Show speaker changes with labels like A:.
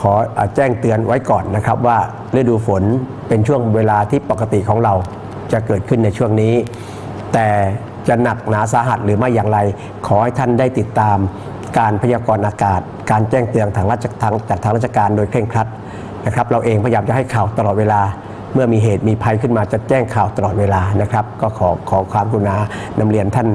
A: ขออแจ้งเตือนไว้ก่อนนะครับว่าฤดูฝนเป็นช่วงเวลาที่ปกติของเราจะเกิดขึ้นในช่วงนี้ แต่จะหนักหนาสาหัสหรือไม่อย่างไร ขอให้ท่านได้ติดตามการพยากรณ์อากาศ การแจ้งเตือนทางราชทางจากทางราชการโดยเคร่งครัดนะครับ เราเองพยายามจะให้ข่าวตลอดเวลา เมื่อมีเหตุมีภัยขึ้นมาจะแจ้งข่าวตลอดเวลานะครับ ก็ขอขอความกรุณานำเรียนท่าน